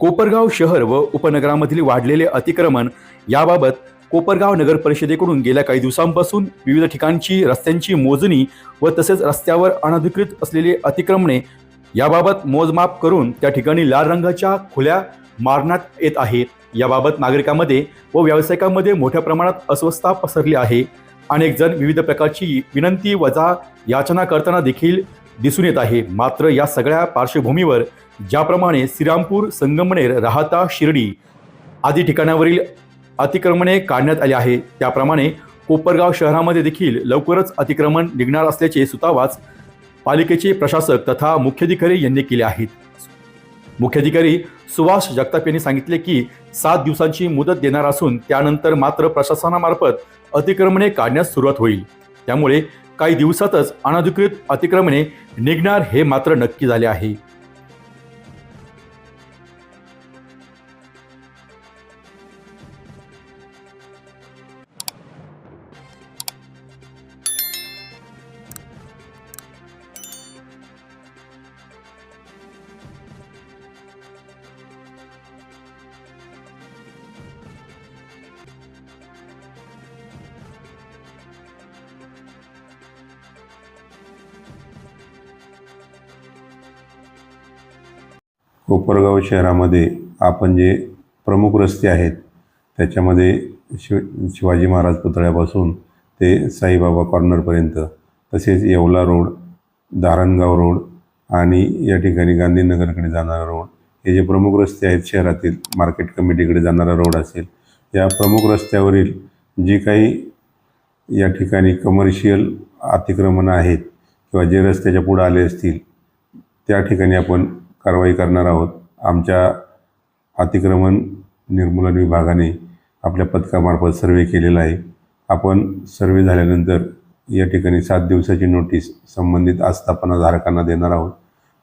कोपरगाव शहर व उपनगरामधील वाढलेले अतिक्रमण याबाबत कोपरगाव नगर परिषदेकडून गेल्या काही दिवसांपासून विविध ठिकाणची रस्त्यांची मोजणी व तसेच रस्त्यावर अनधिकृत असलेले अतिक्रमणे याबाबत मोजमाप करून त्या ठिकाणी लाल रंगाच्या खुल्या मारण्यात येत आहे याबाबत नागरिकांमध्ये व व्यावसायिकांमध्ये मोठ्या प्रमाणात अस्वस्थता पसरली आहे. अनेक जण विविध प्रकारची विनंती वजा याचना करताना देखील दिसून येत आहे. मात्र या सगळ्या पार्श्वभूमीवर ज्याप्रमाणे श्रीरामपूर संगमनेर राहता शिर्डी आदी ठिकाणावरील अतिक्रमणे काढण्यात आले आहे. त्याप्रमाणे कोपरगाव शहरामध्ये देखील लवकरच अतिक्रमण निघणार असल्याचे सुतावाच पालिकेचे प्रशासक तथा मुख्याधिकारी यांनी केले आहेत. मुख्याधिकारी सुभाष जगताप यांनी सांगितले की सात दिवसांची मुदत देणार असून त्यानंतर मात्र प्रशासनामार्फत अतिक्रमणे काढण्यास सुरुवात होईल. त्यामुळे काही दिवसातच अनधिकृत अतिक्रमणे निघणार हे मात्र नक्की झाले आहे. कोपरगाव शहरामध्ये आपण जे प्रमुख रस्ते आहेत त्याच्यामध्ये शिव शिवाजी महाराज पुतळ्यापासून ते साईबाबा कॉर्नरपर्यंत तसेच येवला रोड धारणगाव रोड आणि या ठिकाणी गांधीनगरकडे जाणारा रोड हे जे प्रमुख रस्ते आहेत शहरातील मार्केट कमिटीकडे जाणारा रोड असेल या प्रमुख रस्त्यावरील जी काही या ठिकाणी कमर्शियल अतिक्रमणं आहेत किंवा जे रस्त्याच्या पुढं आले असतील त्या ठिकाणी आपण कारवाई करणार आहोत. आमच्या अतिक्रमण निर्मूलन विभागाने आपल्या पथकामार्फत सर्वे केलेला आहे. आपण सर्वे झाल्यानंतर या ठिकाणी सात दिवसाची नोटीस संबंधित आस्थापनाधारकांना देणार आहोत.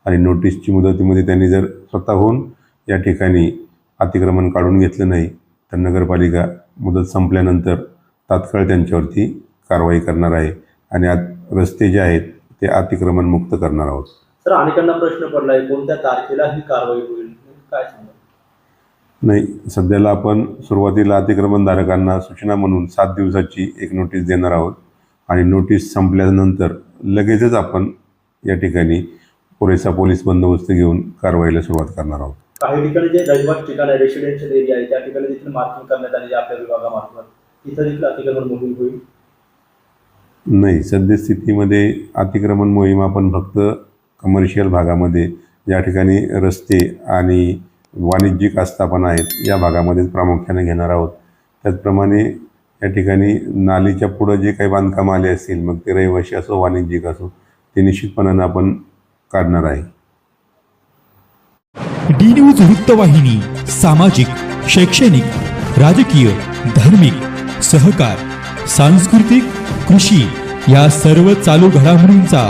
आणि नोटीसची मुदतीमध्ये त्यांनी जर स्वतःहून या ठिकाणी अतिक्रमण काढून घेतलं नाही तर नगरपालिका मुदत संपल्यानंतर तात्काळ त्यांच्यावरती कारवाई करणार आहे. आणि आत रस्ते जे आहेत ते अतिक्रमण मुक्त करणार आहोत. सर अनेकांना प्रश्न पडलाय कोणत्या तारखेला ही कारवाई होईल? काय सांगा नाही सध्याला आपण सुरुवातीला अतिक्रमणधारकांना सूचना म्हणून सात दिवसाची एक नोटीस देणार आहोत. आणि नोटीस संपल्यानंतर लगेचच आपण या ठिकाणी पुरेसा पोलीस बंदोबस्त घेऊन कारवाईला सुरुवात करणार आहोत. काही ठिकाणी जे रहिवास ठिकाण आहे रेसिडेन्शियल एरिया आहे त्या ठिकाणी देखील मार्किंग करण्यात आली आपल्या विभागामार्फत. तिथं देखील अतिक्रमण मोहीम होईल? नाही सद्यस्थितीमध्ये अतिक्रमण मोहीम आपण फक्त कमर्शियल भागामध्ये या ठिकाणी रस्ते आणि वाणिज्यिक आस्थापना आहेत या भागामध्येच प्रामुख्याने घेणार आहोत. त्याचप्रमाणे या ठिकाणी नालीच्या पुढं जे काही बांधकाम आले असतील मग ते रहिवाशी असो वाणिज्यिक असो ते निश्चितपणानं आपण काढणार आहे. डी न्यूज वृत्तवाहिनी सामाजिक शैक्षणिक राजकीय धार्मिक सहकार सांस्कृतिक कृषी या सर्व चालू घडामोडींचा